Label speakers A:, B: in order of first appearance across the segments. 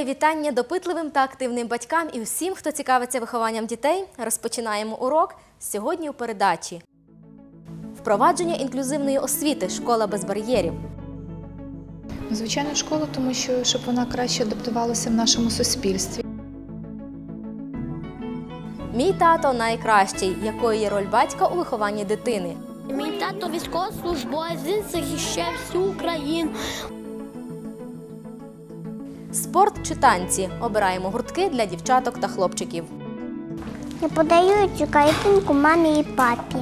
A: Моє вітання допитливим та активним батькам і усім, хто цікавиться вихованням дітей. Розпочинаємо урок сьогодні у передачі. Впровадження інклюзивної освіти школа без бар'єрів.
B: Звичайно, школа, тому що щоб вона краще адаптувалася в нашому суспільстві.
A: Мій тато найкращий, якою є роль батька у вихованні дитини.
C: Мій тато військовослужбовець, він захищає всю Україну.
A: Спорт чи танці. Обираємо гуртки для дівчаток та хлопчиків.
D: Я подаю цю картинку мамі і папі.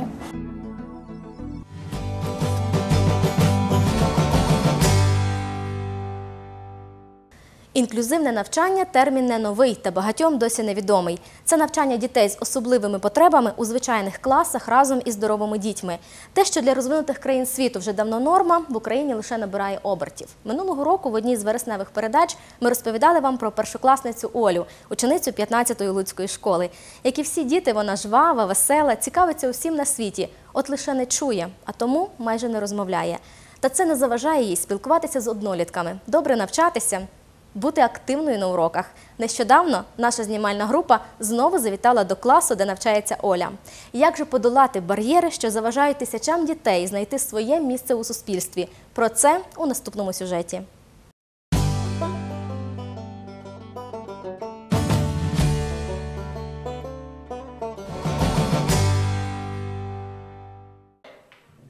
A: Інклюзивне навчання термін не новий та багатьом досі невідомий. Це навчання дітей з особливими потребами у звичайних класах разом із здоровими дітьми. Те, що для розвинутих країн світу вже давно норма, в Україні лише набирає обертів. Минулого року в одній з вересневих передач ми розповідали вам про першокласницю Олю, ученицю 15-ї Луцької школи. Як і всі діти, вона жвава, весела, цікавиться усім на світі, от лише не чує, а тому майже не розмовляє. Та це не заважає їй спілкуватися з однолітками, добре навчатися бути активною на уроках. Нещодавно наша знімальна група знову завітала до класу, де навчається Оля. Як же подолати бар'єри, що заважають тисячам дітей знайти своє місце у суспільстві? Про це у наступному сюжеті.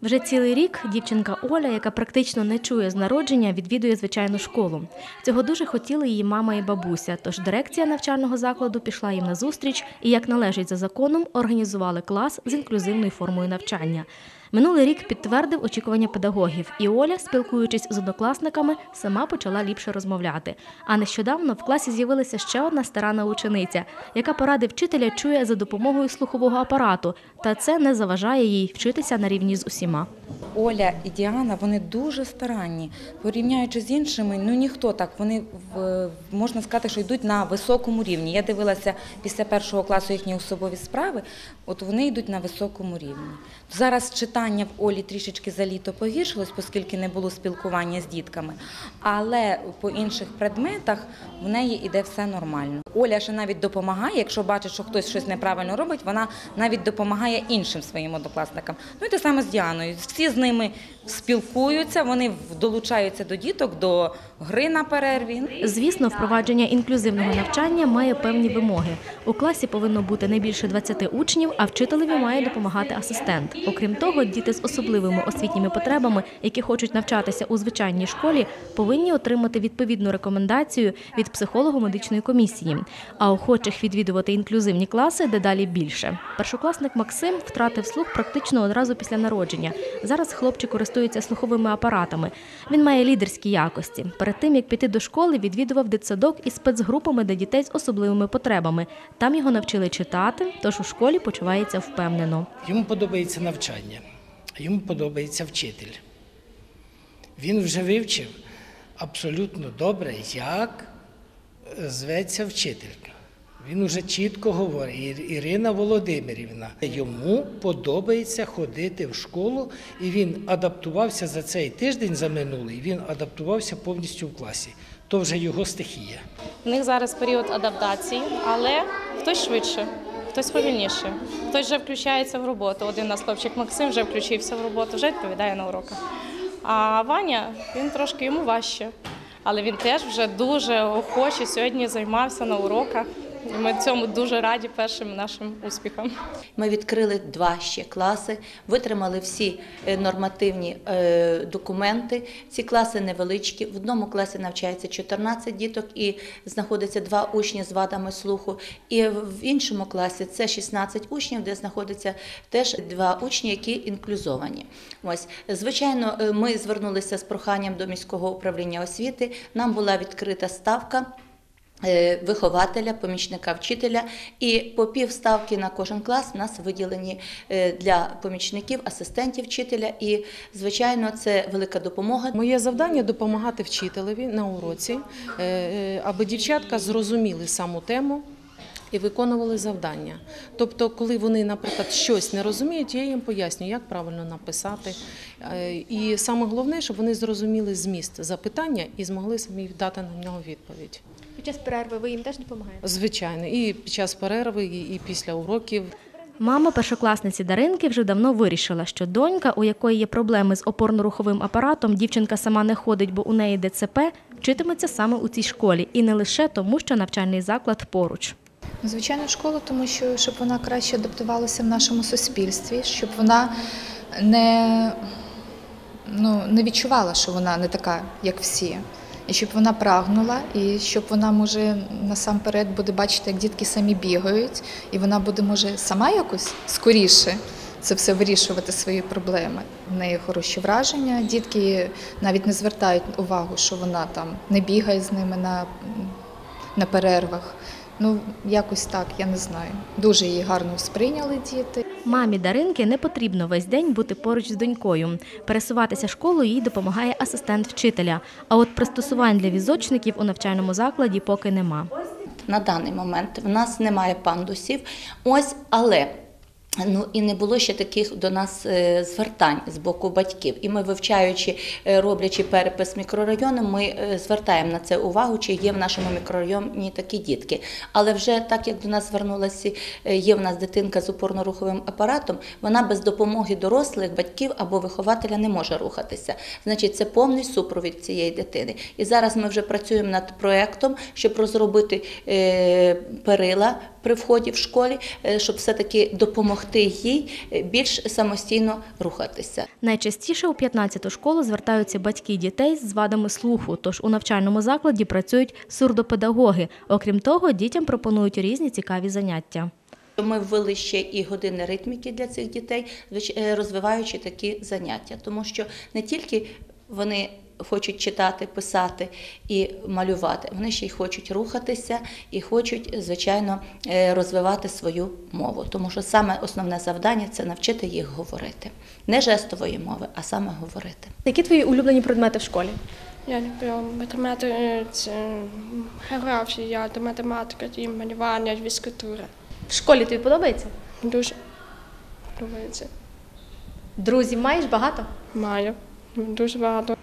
A: Вже цілий рік дівчинка Оля, яка практично не чує з народження, відвідує звичайну школу. Цього дуже хотіли її мама і бабуся. Тож дирекція навчального закладу пішла їм на зустріч і, як належить за законом, організували клас з інклюзивною формою навчання. Минулий рік підтвердив очікування педагогів, і Оля, спілкуючись з однокласниками, сама почала ліпше розмовляти. А нещодавно в класі з'явилася ще одна старана учениця, яка поради вчителя чує за допомогою слухового апарату, та це не заважає їй вчитися на рівні з усіма.
E: Оля і Діана вони дуже старанні. Порівняючи з іншими, ну ніхто так. Вони можна сказати, що йдуть на високому рівні. Я дивилася після першого класу їхні особові справи. От вони йдуть на високому рівні. Зараз читання в Олі трішечки за літо погіршилось, оскільки не було спілкування з дітками. Але по інших предметах в неї йде все нормально. Оля ще навіть допомагає, якщо бачить, що хтось щось неправильно робить, вона навіть допомагає іншим своїм однокласникам. Ну і те саме з Діаною. Всі з ними спілкуються, вони долучаються до діток, до гри на перерві.
A: Звісно, впровадження інклюзивного навчання має певні вимоги. У класі повинно бути не більше 20 учнів, а вчителеві має допомагати асистент. Окрім того, діти з особливими освітніми потребами, які хочуть навчатися у звичайній школі, повинні отримати відповідну рекомендацію від психолого-медичної комісії. А охочих відвідувати інклюзивні класи дедалі більше. Першокласник Максим втратив слух практично одразу після народження. Зараз хлопчик користується слуховими апаратами. Він має лідерські якості. Перед тим як піти до школи, відвідував дитсадок із спецгрупами для дітей з особливими потребами. Там його навчили читати, тож у школі почувається впевнено.
F: Йому подобається навчання, йому подобається вчитель. Він вже вивчив абсолютно добре, як е, зветься вчителька. Він уже чітко говорить, Ірина Володимирівна. Йому подобається ходити в школу, і він адаптувався за цей тиждень, за минулий, він адаптувався повністю в класі. То вже його стихія.
G: У них зараз період адаптації, але хтось швидше, хтось повільніше, хтось вже включається в роботу. Один у нас хлопчик Максим вже включився в роботу, вже відповідає на уроках. А Ваня він трошки йому важче, але він теж вже дуже охоче сьогодні займався на уроках. Ми цьому дуже раді першим нашим успіхам.
H: Ми відкрили два ще класи, витримали всі е, нормативні е, документи. Ці класи невеличкі. В одному класі навчається 14 діток і знаходиться два учні з вадами слуху. І в іншому класі це 16 учнів, де знаходиться теж два учні, які інклюзовані. Ось звичайно, е, ми звернулися з проханням до міського управління освіти. Нам була відкрита ставка. Е, Вихователя, помічника вчителя, і по півставки на кожен клас в нас виділені е, для помічників, асистентів вчителя. І, звичайно, це велика допомога.
I: Моє завдання допомагати вчителеві на уроці, е, аби дівчатка зрозуміли саму тему і виконували завдання. Тобто, коли вони, наприклад, щось не розуміють, я їм пояснюю, як правильно написати. І саме головне, щоб вони зрозуміли зміст запитання і змогли самі дати на нього відповідь.
A: Під час перерви ви їм теж допомагаєте?
I: Звичайно, і під час перерви, і і після уроків.
A: Мама першокласниці Даринки вже давно вирішила, що донька, у якої є проблеми з опорно-руховим апаратом, дівчинка сама не ходить, бо у неї ДЦП, вчитиметься саме у цій школі. І не лише тому, що навчальний заклад поруч.
B: Звичайно, школа, тому що щоб вона краще адаптувалася в нашому суспільстві, щоб вона не, ну, не відчувала, що вона не така, як всі. І щоб вона прагнула, і щоб вона може насамперед буде бачити, як дітки самі бігають, і вона буде може сама якось скоріше це все вирішувати свої проблеми. В неї хороші враження. Дітки навіть не звертають увагу, що вона там не бігає з ними на, на перервах. Ну, якось так, я не знаю. Дуже її гарно сприйняли діти.
A: Мамі Даринки не потрібно весь день бути поруч з донькою. Пересуватися школою їй допомагає асистент вчителя. А от пристосувань для візочників у навчальному закладі поки нема.
H: На даний момент в нас немає пандусів. Ось, але. Ну і не було ще таких до нас е, звертань з боку батьків. І ми, вивчаючи, е, роблячи перепис мікрорайону, ми е, звертаємо на це увагу, чи є в нашому мікрорайоні такі дітки. Але вже так як до нас звернулася, є в нас дитинка з опорно-руховим апаратом, вона без допомоги дорослих батьків або вихователя не може рухатися. Значить, це повний супровід цієї дитини. І зараз ми вже працюємо над проектом, щоб розробити перила при вході в школі, е, щоб все-таки допомогти їй е, більш самостійно рухатися.
A: Найчастіше у 15-ту школу звертаються батьки дітей з вадами слуху, тож у навчальному закладі працюють сурдопедагоги. Окрім того, дітям пропонують різні цікаві заняття.
H: Ми ввели ще і години ритміки для цих дітей, е, розвиваючи такі заняття, тому що не тільки вони хочуть читати, писати і малювати, вони ще й хочуть рухатися і хочуть, звичайно, е, розвивати свою мову. Тому що саме основне завдання це навчити їх говорити. Не жестової мови, а саме говорити.
A: Які твої улюблені предмети в школі?
J: Я люблю математику, це географія, та математика, і малювання, фізкультура.
A: В школі тобі подобається?
J: Дуже подобається.
A: Друзів маєш багато?
J: Маю дуже багато.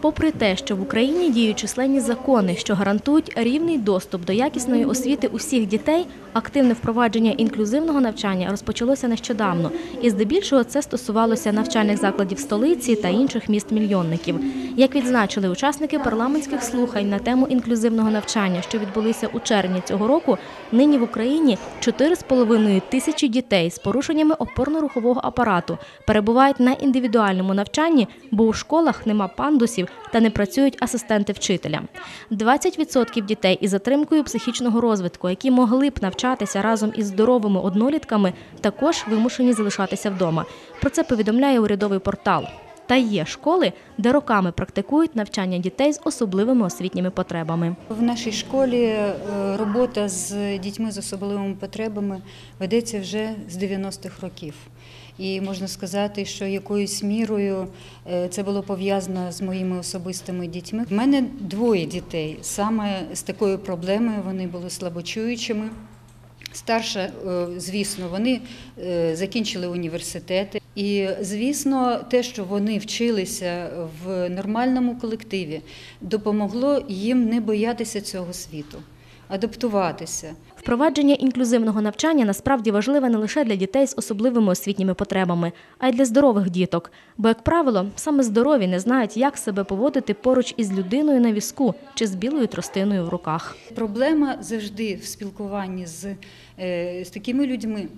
A: Попри те, що в Україні діють численні закони, що гарантують рівний доступ до якісної освіти усіх дітей, активне впровадження інклюзивного навчання розпочалося нещодавно, і здебільшого це стосувалося навчальних закладів столиці та інших міст-мільйонників. Як відзначили учасники парламентських слухань на тему інклюзивного навчання, що відбулися у червні цього року, нині в Україні 4,5 тисячі дітей з порушеннями опорно-рухового апарату перебувають на індивідуальному навчанні, бо у школах нема пандусів та не працюють асистенти вчителя. 20% дітей із затримкою психічного розвитку, які могли б навчатися разом із здоровими однолітками, також вимушені залишатися вдома. Про це повідомляє урядовий портал. Та є школи, де роками практикують навчання дітей з особливими освітніми потребами.
K: В нашій школі е, робота з дітьми з особливими потребами ведеться вже з 90-х років. І можна сказати, що якоюсь мірою е, це було пов'язано з моїми особистими дітьми. У мене двоє дітей саме з такою проблемою. Вони були слабочуючими. Старша, е, звісно, вони е, закінчили університети. І, звісно, те, що вони вчилися в нормальному колективі, допомогло їм не боятися цього світу, адаптуватися.
A: Впровадження інклюзивного навчання насправді важливе не лише для дітей з особливими освітніми потребами, а й для здорових діток. Бо, як правило, саме здорові не знають, як себе поводити поруч із людиною на візку чи з білою тростиною в руках.
K: Проблема завжди в спілкуванні з, е, з такими людьми.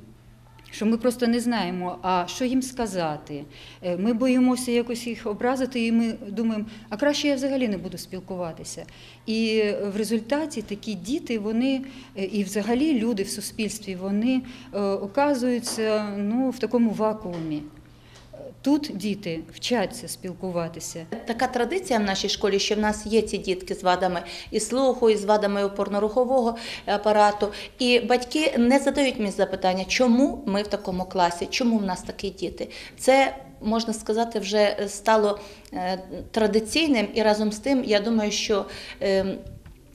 K: Що ми просто не знаємо, а що їм сказати. Е, Ми боїмося якось їх образити, і ми думаємо, а краще я взагалі не буду спілкуватися. І в результаті такі діти, вони е, і взагалі люди в суспільстві, вони е, оказуються ну, в такому вакуумі. Тут діти вчаться спілкуватися.
H: Така традиція в нашій школі, що в нас є ці дітки з вадами і слуху, і з вадами опорно-рухового апарату. І батьки не задають мені запитання, чому ми в такому класі, чому в нас такі діти. Це можна сказати, вже стало е, традиційним, і разом з тим, я думаю, що.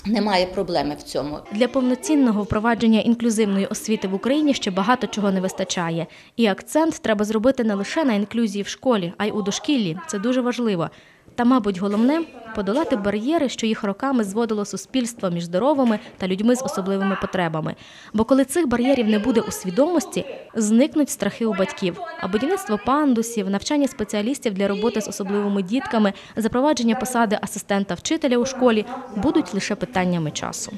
H: Немає проблеми в цьому.
A: Для повноцінного впровадження інклюзивної освіти в Україні ще багато чого не вистачає. І акцент треба зробити не лише на інклюзії в школі, а й у дошкіллі. Це дуже важливо. Та, мабуть, головне подолати бар'єри, що їх роками зводило суспільство між здоровими та людьми з особливими потребами. Бо коли цих бар'єрів не буде у свідомості, зникнуть страхи у батьків. А будівництво пандусів, навчання спеціалістів для роботи з особливими дітками, запровадження посади асистента вчителя у школі будуть лише питаннями часу.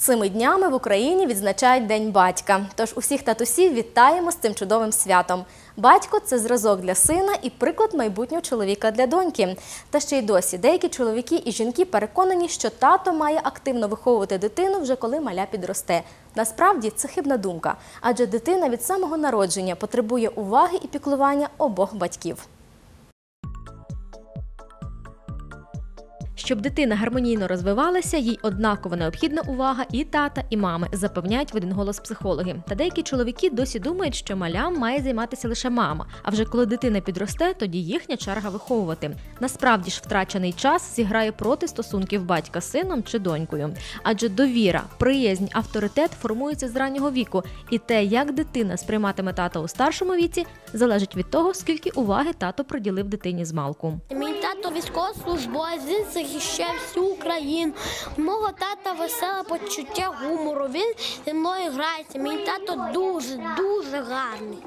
A: Цими днями в Україні відзначають День батька. Тож усіх татусів вітаємо з цим чудовим святом. Батько це зразок для сина і приклад майбутнього чоловіка для доньки. Та ще й досі деякі чоловіки і жінки переконані, що тато має активно виховувати дитину вже коли маля підросте. Насправді це хибна думка, адже дитина від самого народження потребує уваги і піклування обох батьків. Щоб дитина гармонійно розвивалася, їй однаково необхідна увага і тата, і мами, запевняють в один голос психологи. Та деякі чоловіки досі думають, що малям має займатися лише мама. А вже коли дитина підросте, тоді їхня черга виховувати. Насправді ж втрачений час зіграє проти стосунків батька з сином чи донькою. Адже довіра, приязнь, авторитет формуються з раннього віку, і те, як дитина сприйматиме тата у старшому віці, залежить від того, скільки уваги тато приділив дитині з малку.
C: Мій тато військовослужбовець, захищав всю Україну. У мого тата веселе почуття гумору. Він зі мною грається. Мій тато дуже, дуже гарний.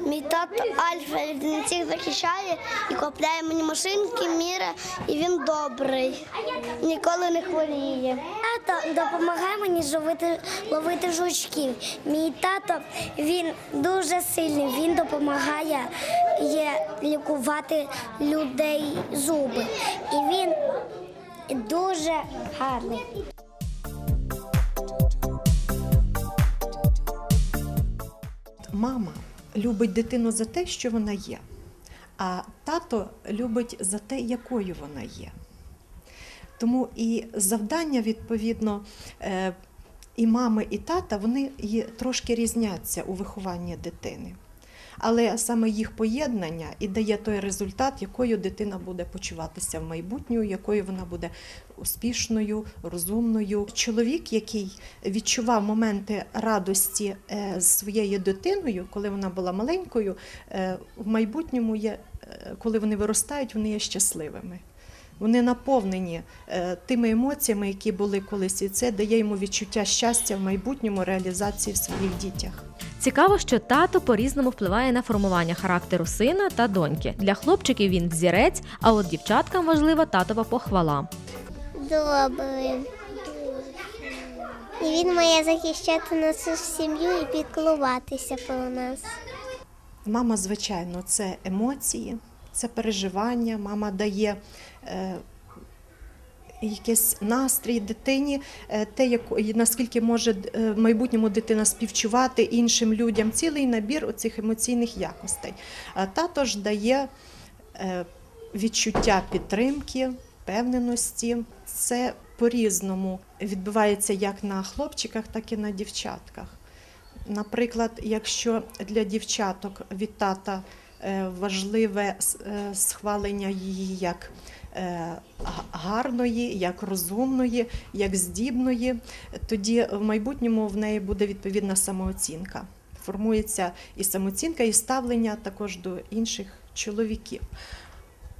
D: Мій тато Альфа він всіх захищає і купляє мені машинки, міра, і він добрий. Ніколи не хворіє. Тато допомагає мені ловити, ловити жучків. Мій тато він дуже сильний. Він допомагає лікувати людей зуби. Дуже гарний.
L: Мама любить дитину за те, що вона є, а тато любить за те, якою вона є. Тому і завдання, відповідно, е, і мами, і тата, вони трошки різняться у вихованні дитини. Але саме їх поєднання і дає той результат, якою дитина буде почуватися в майбутньому, якою вона буде успішною, розумною. Чоловік, який відчував моменти радості е, з своєю дитиною, коли вона була маленькою, е, в майбутньому є, е, коли вони виростають, вони є щасливими. Вони наповнені е, тими емоціями, які були колись, і це дає йому відчуття щастя в майбутньому реалізації в своїх дітях.
A: Цікаво, що тато по-різному впливає на формування характеру сина та доньки. Для хлопчиків він взірець, а от дівчаткам важлива татова похвала.
D: Добрий. І він має захищати нашу сім'ю і піклуватися про нас.
L: Мама, звичайно, це емоції, це переживання. Мама дає якийсь настрій дитині, е, те, як, наскільки може е, в майбутньому дитина співчувати іншим людям, цілий набір оцих емоційних якостей. Тато ж дає е, відчуття підтримки, впевненості. Це по-різному відбувається як на хлопчиках, так і на дівчатках. Наприклад, якщо для дівчаток від тата е, важливе е, схвалення її як е, гарної, як розумної, як здібної, тоді в майбутньому в неї буде відповідна самооцінка. Формується і самооцінка, і ставлення також до інших чоловіків.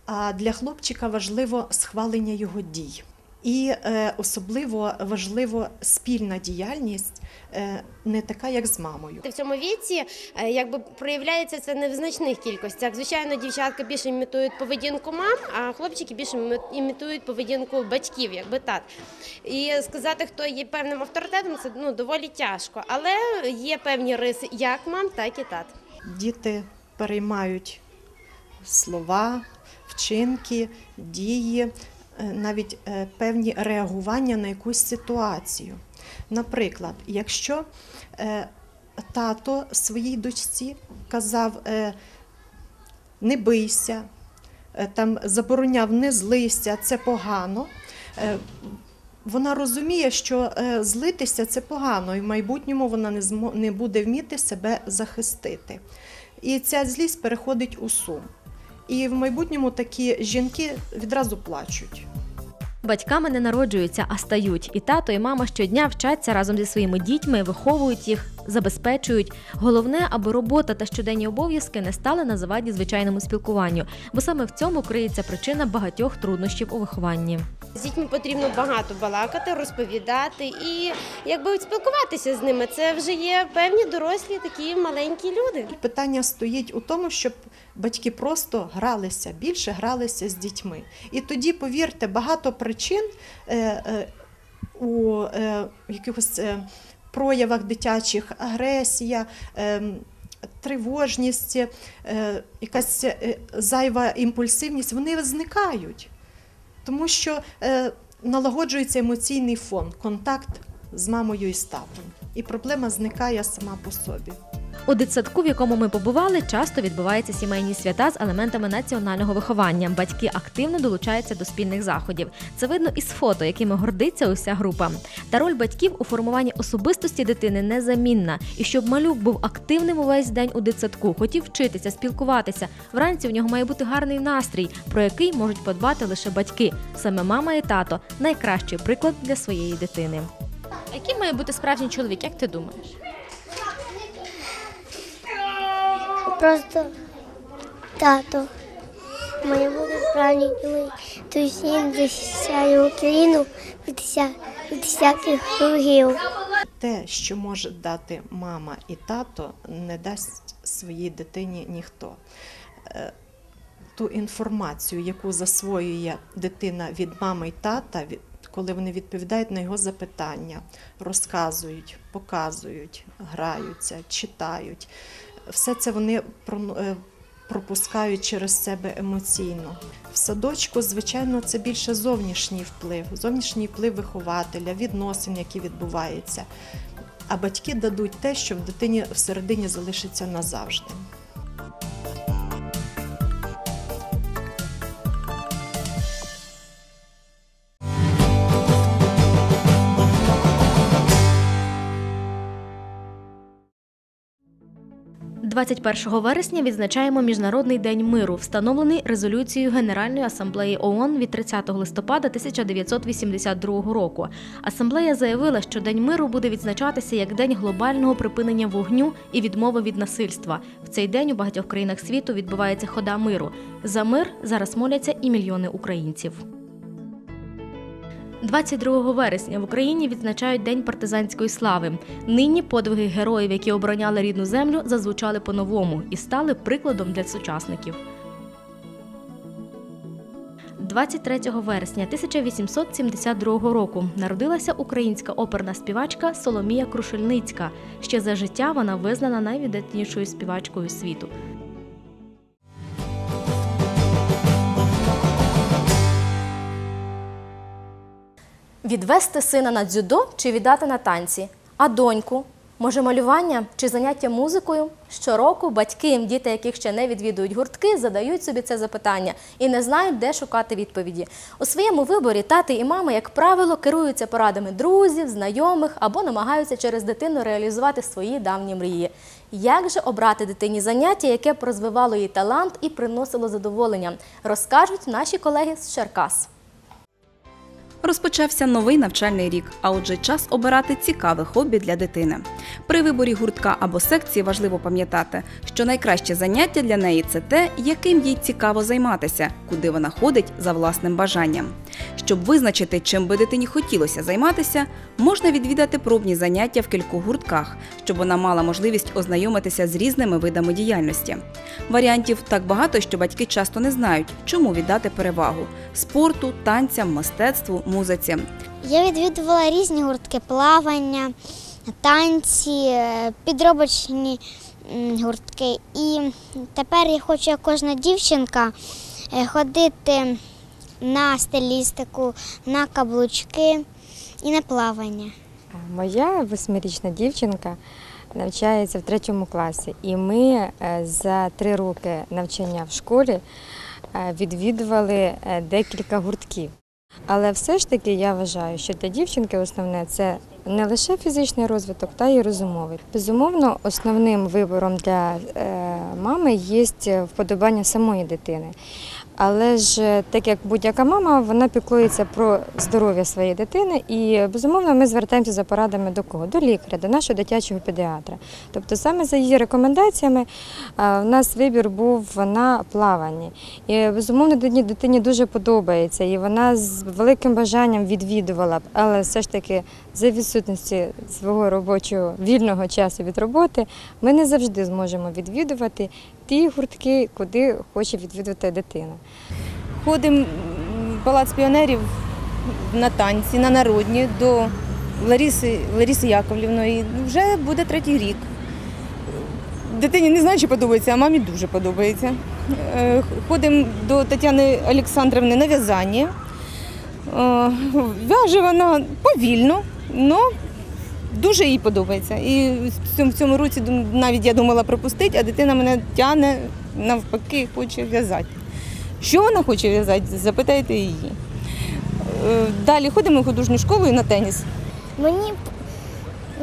L: А для хлопчика важливо схвалення його дій. І е, особливо важливо спільна діяльність, е, не така, як з мамою.
M: В цьому віці е, якби проявляється це не в значних кількостях. Звичайно, дівчатка більше імітують поведінку мам, а хлопчики більше імі- імітують поведінку батьків, якби тат. І сказати, хто є певним авторитетом, це ну доволі тяжко. Але є певні риси як мам, так і тат.
L: Діти переймають слова, вчинки, дії, навіть е, певні реагування на якусь ситуацію. Наприклад, якщо е, тато своїй дочці казав е, не бийся, е, там забороняв не злися, це погано. е, Вона розуміє, що е, злитися це погано, і в майбутньому вона не не буде вміти себе захистити. і ця злість переходить у сум. І в майбутньому такі жінки відразу плачуть.
A: Батьками не народжуються, а стають. І тато, і мама щодня вчаться разом зі своїми дітьми, виховують їх, забезпечують. Головне, аби робота та щоденні обов'язки не стали на заваді звичайному спілкуванню, бо саме в цьому криється причина багатьох труднощів у вихованні.
M: З дітьми потрібно багато балакати, розповідати і якби спілкуватися з ними. Це вже є певні дорослі такі маленькі люди.
L: Питання стоїть у тому, щоб батьки просто гралися, більше гралися з дітьми. І тоді, повірте, багато причин е, е, у е, якихось е, проявах дитячих агресія. Е, Тривожність, е, якась е, зайва імпульсивність, вони зникають, тому що е, налагоджується емоційний фон, контакт з мамою і з татом. І проблема зникає сама по собі.
A: У дитсадку, в якому ми побували, часто відбуваються сімейні свята з елементами національного виховання. Батьки активно долучаються до спільних заходів. Це видно із фото, якими гордиться уся група. Та роль батьків у формуванні особистості дитини незамінна. І щоб малюк був активним увесь день у дитсадку, хотів вчитися, спілкуватися. Вранці в нього має бути гарний настрій, про який можуть подбати лише батьки. Саме мама і тато найкращий приклад для своєї дитини. А який має бути справжній чоловік, як ти думаєш?
D: Просто тато має бути справжній чоловік. Тобто захищає Україну від, вся, від всяких ворогів.
L: Те, що може дати мама і тато, не дасть своїй дитині ніхто. Е, Ту інформацію, яку засвоює дитина від мами і тата, коли вони відповідають на його запитання, розказують, показують, граються, читають. Все це вони е, пропускають через себе емоційно. В садочку, звичайно, це більше зовнішній вплив, зовнішній вплив вихователя, відносин, які відбуваються. А батьки дадуть те, що в дитині всередині залишиться назавжди.
A: – 21 вересня відзначаємо Міжнародний день миру, встановлений резолюцією Генеральної асамблеї ООН від 30 листопада 1982 року. Асамблея заявила, що День миру буде відзначатися як день глобального припинення вогню і відмови від насильства. В цей день у багатьох країнах світу відбувається хода миру. За мир зараз моляться і мільйони українців. 22 вересня в Україні відзначають День партизанської слави. Нині подвиги героїв, які обороняли рідну землю, зазвучали по-новому і стали прикладом для сучасників. 23 вересня 1872 року народилася українська оперна співачка Соломія Крушельницька. Ще за життя вона визнана найвідатнішою співачкою світу. Відвести сина на дзюдо чи віддати на танці? А доньку? Може, малювання чи заняття музикою? Щороку батьки, діти, яких ще не відвідують гуртки, задають собі це запитання і не знають, де шукати відповіді. У своєму виборі тати і мами, як правило, керуються порадами друзів, знайомих або намагаються через дитину реалізувати свої давні мрії. Як же обрати дитині заняття, яке б розвивало її талант і приносило задоволення, розкажуть наші колеги з Черкас.
N: Розпочався новий навчальний рік, а отже, час обирати цікаве хобі для дитини. При виборі гуртка або секції важливо пам'ятати, що найкраще заняття для неї це те, яким їй цікаво займатися, куди вона ходить за власним бажанням. Щоб визначити, чим би дитині хотілося займатися, можна відвідати пробні заняття в кількох гуртках, щоб вона мала можливість ознайомитися з різними видами діяльності. Варіантів так багато, що батьки часто не знають, чому віддати перевагу спорту, танцям, мистецтву, музиці.
D: Я відвідувала різні гуртки плавання, танці, е, підробочні гуртки. І тепер я хочу, як кожна дівчинка, е, ходити на стилістику, на каблучки і на плавання.
O: Моя восьмирічна дівчинка навчається в третьому класі, і ми е, за три роки навчання в школі відвідували декілька гуртків. Але все ж таки я вважаю, що для дівчинки основне це не лише фізичний розвиток, та й розумовий. Безумовно, основним вибором для е, мами є вподобання самої дитини. Але ж так як будь-яка мама, вона піклується про здоров'я своєї дитини, і безумовно ми звертаємося за порадами до кого? До лікаря, до нашого дитячого педіатра. Тобто, саме за її рекомендаціями а, у нас вибір був на плаванні. І безумовно дитині дуже подобається, і вона з великим бажанням відвідувала б, але все ж таки за відсутності свого робочого вільного часу від роботи ми не завжди зможемо відвідувати ті гуртки, куди хоче відвідувати дитина.
P: Ходимо в палац піонерів на танці, на народні до Лариси, Лариси Яковлівної. Вже буде третій рік. Дитині не знаю, чи подобається, а мамі дуже подобається. Е, Ходимо до Тетяни Олександрівни на в'язання. Е, В'яже вона повільно, але дуже їй подобається. І в цьому, в цьому році навіть я думала пропустити, а дитина мене тягне навпаки, хоче в'язати. Що вона хоче в'язати, запитайте її. Е, Далі ходимо в художню школу і на теніс.
D: Мені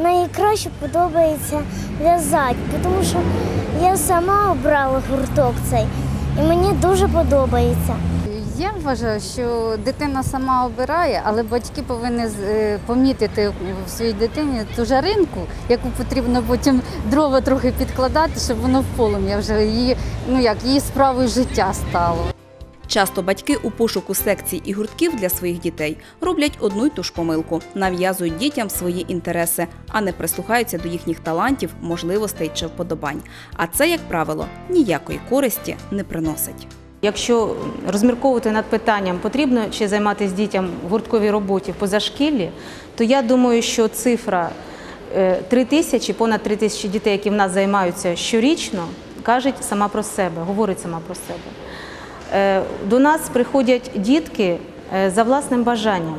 D: найкраще подобається в'язати, тому що я сама обрала гурток цей, і мені дуже подобається.
Q: Я вважаю, що дитина сама обирає, але батьки повинні е, помітити в своїй дитині ту жаринку, яку потрібно потім дрова трохи підкладати, щоб воно в полум'я вже її, ну як її справою життя стало.
N: Часто батьки у пошуку секцій і гуртків для своїх дітей роблять одну й ту ж помилку, нав'язують дітям свої інтереси, а не прислухаються до їхніх талантів, можливостей чи вподобань. А це, як правило, ніякої користі не приносить.
R: Якщо розмірковувати над питанням, потрібно чи займатися дітям в гуртковій роботі позашкіллі, то я думаю, що цифра е, 3 тисячі, понад 3 тисячі дітей, які в нас займаються щорічно, кажуть сама про себе, говорить сама про себе. Е, До нас приходять дітки е, за власним бажанням.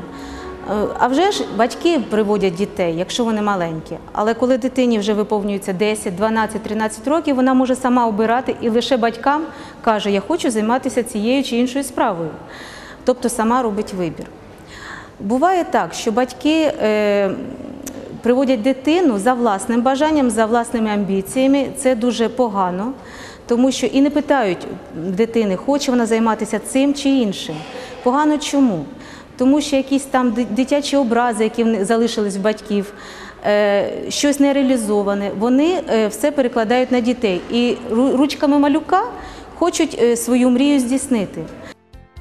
R: Е, А вже ж батьки приводять дітей, якщо вони маленькі. Але коли дитині вже виповнюється 10, 12, 13 років, вона може сама обирати і лише батькам каже, я хочу займатися цією чи іншою справою. Тобто сама робить вибір. Буває так, що батьки е, приводять дитину за власним бажанням, за власними амбіціями. Це дуже погано, тому що і не питають дитини, хоче вона займатися цим чи іншим. Погано чому? Тому що якісь там дитячі образи, які залишились в батьків, е, щось не реалізоване, вони е, все перекладають на дітей і ручками малюка хочуть е, свою мрію здійснити.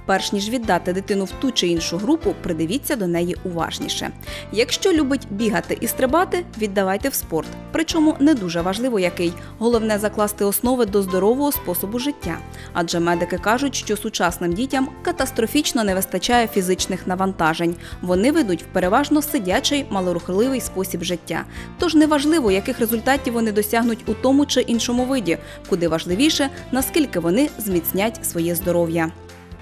N: Перш ніж віддати дитину в ту чи іншу групу, придивіться до неї уважніше. Якщо любить бігати і стрибати, віддавайте в спорт. Причому не дуже важливо який. Головне закласти основи до здорового способу життя. Адже медики кажуть, що сучасним дітям катастрофічно не вистачає фізичних навантажень. Вони ведуть в переважно сидячий, малорухливий спосіб життя. Тож неважливо, яких результатів вони досягнуть у тому чи іншому виді, куди важливіше, наскільки вони зміцнять своє здоров'я.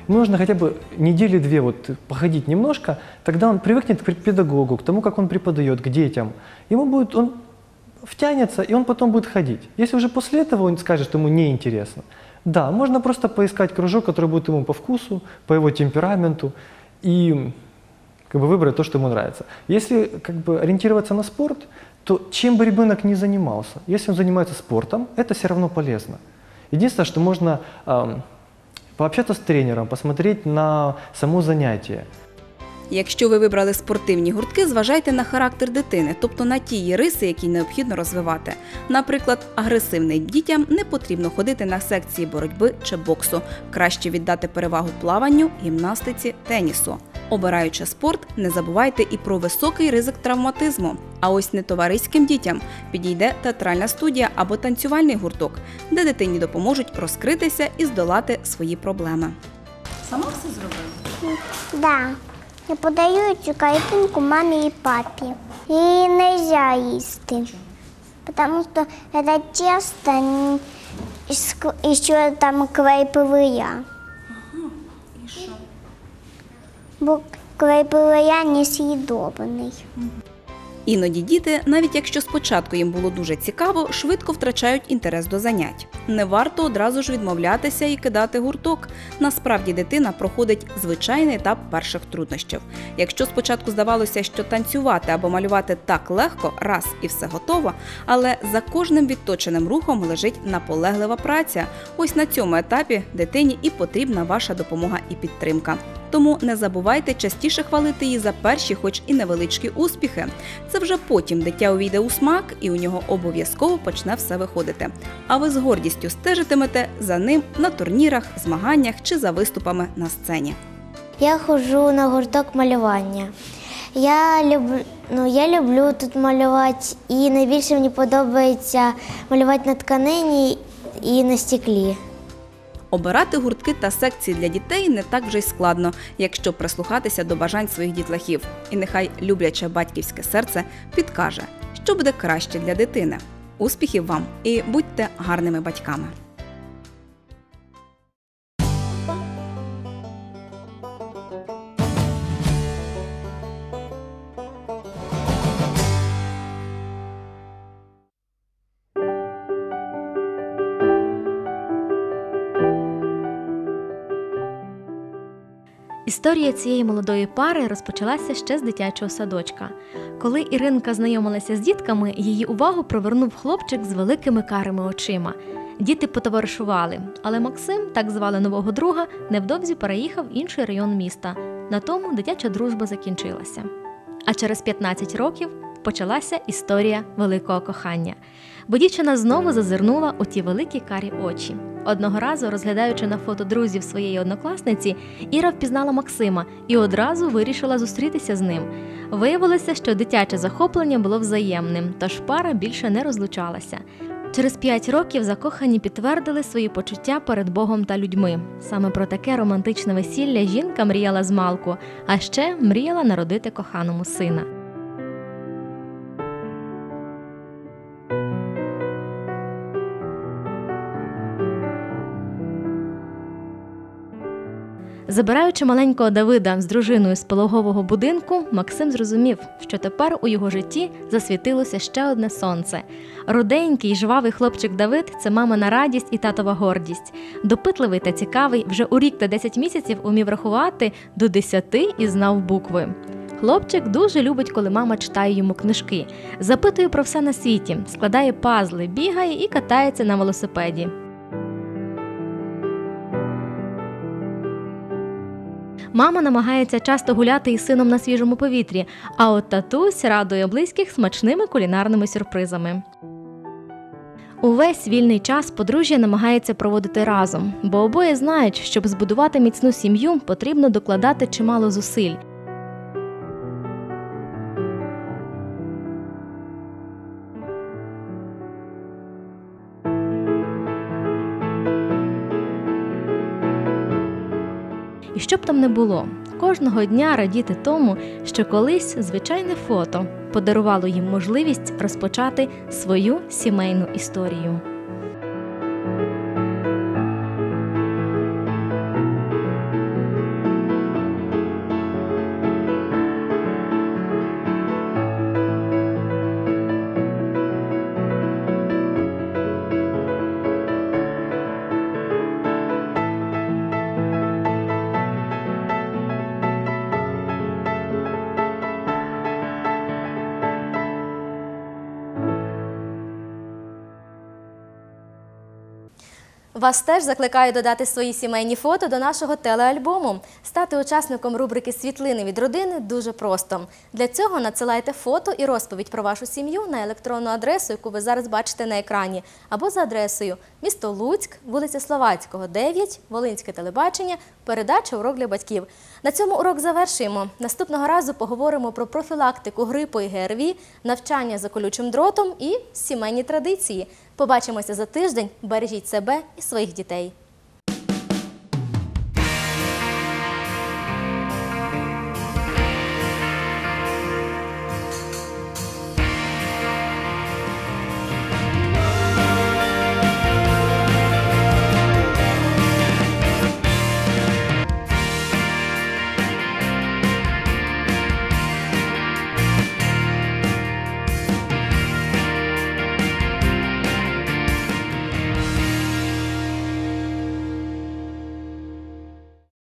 S: Нужно хотя бы недели две вот походить немножко, тогда он привыкнет к педагогу, к тому, как он преподает, к детям. Ему будет, он втянется, и он потом будет ходить. Если уже после этого он скажет, что ему неинтересно, да, можно просто поискать кружок, который будет ему по вкусу, по его темпераменту, и как бы выбрать то, что ему нравится. Если как бы ориентироваться на спорт, то чем бы ребенок ни занимался, если он занимается спортом, это все равно полезно. Единственное, что можно ам, пообщаться с тренером, посмотреть на само занятие.
N: Якщо ви вибрали спортивні гуртки, зважайте на характер дитини, тобто на ті її риси, які необхідно розвивати. Наприклад, агресивним дітям не потрібно ходити на секції боротьби чи боксу. Краще віддати перевагу плаванню, гімнастиці, тенісу. Обираючи спорт, не забувайте і про високий ризик травматизму. А ось нетовариським дітям підійде театральна студія або танцювальний гурток, де дитині допоможуть розкритися і здолати свої проблеми.
D: Сама все зробила? Да. Я подаю цю картинку мамі і папі. Її не можна їсти. Тому що це тесто і ще там крайповия.
N: І що?
D: Бо крайповия несъедобний.
N: Іноді діти, навіть якщо спочатку їм було дуже цікаво, швидко втрачають інтерес до занять. Не варто одразу ж відмовлятися і кидати гурток. Насправді дитина проходить звичайний етап перших труднощів. Якщо спочатку здавалося, що танцювати або малювати так легко, раз і все готово, але за кожним відточеним рухом лежить наполеглива праця. Ось на цьому етапі дитині і потрібна ваша допомога і підтримка. Тому не забувайте частіше хвалити її за перші, хоч і невеличкі успіхи. Це вже потім дитя увійде у смак і у нього обов'язково почне все виходити. А ви з гордістю стежитимете за ним на турнірах, змаганнях чи за виступами на сцені.
D: Я ходжу на гурток малювання. Я люблю, ну, я люблю тут малювати, і найбільше мені подобається малювати на тканині і на стеклі.
N: Обирати гуртки та секції для дітей не так вже й складно, якщо прислухатися до бажань своїх дітлахів. І нехай любляче батьківське серце підкаже, що буде краще для дитини. Успіхів вам і будьте гарними батьками!
A: Історія цієї молодої пари розпочалася ще з дитячого садочка. Коли Іринка знайомилася з дітками, її увагу привернув хлопчик з великими карими очима. Діти потоваришували, але Максим, так звали нового друга, невдовзі переїхав в інший район міста. На тому дитяча дружба закінчилася. А через 15 років почалася історія великого кохання. Бо дівчина знову зазирнула у ті великі карі очі. Одного разу, розглядаючи на фото друзів своєї однокласниці, Іра впізнала Максима і одразу вирішила зустрітися з ним. Виявилося, що дитяче захоплення було взаємним, тож пара більше не розлучалася. Через п'ять років закохані підтвердили свої почуття перед Богом та людьми. Саме про таке романтичне весілля жінка мріяла з малку, а ще мріяла народити коханому сина. Забираючи маленького Давида з дружиною з пологового будинку, Максим зрозумів, що тепер у його житті засвітилося ще одне сонце. Руденький, жвавий хлопчик Давид це мамина радість і татова гордість. Допитливий та цікавий, вже у рік та 10 місяців умів рахувати до 10 і знав букви. Хлопчик дуже любить, коли мама читає йому книжки, запитує про все на світі, складає пазли, бігає і катається на велосипеді. Мама намагається часто гуляти із сином на свіжому повітрі, а от татусь радує близьких смачними кулінарними сюрпризами. Увесь вільний час подружжя намагається проводити разом, бо обоє знають, щоб збудувати міцну сім'ю, потрібно докладати чимало зусиль. І що б там не було, кожного дня радіти тому, що колись звичайне фото подарувало їм можливість розпочати свою сімейну історію. Вас теж закликаю додати свої сімейні фото до нашого телеальбому. Стати учасником рубрики Світлини від родини дуже просто. Для цього надсилайте фото і розповідь про вашу сім'ю на електронну адресу, яку ви зараз бачите на екрані, або за адресою місто Луцьк, вулиця Словацького, 9, Волинське телебачення, передача урок для батьків. На цьому урок завершуємо. Наступного разу поговоримо про профілактику грипу і ГРВІ, навчання за колючим дротом і сімейні традиції. Побачимося за тиждень. Бережіть себе і своїх дітей.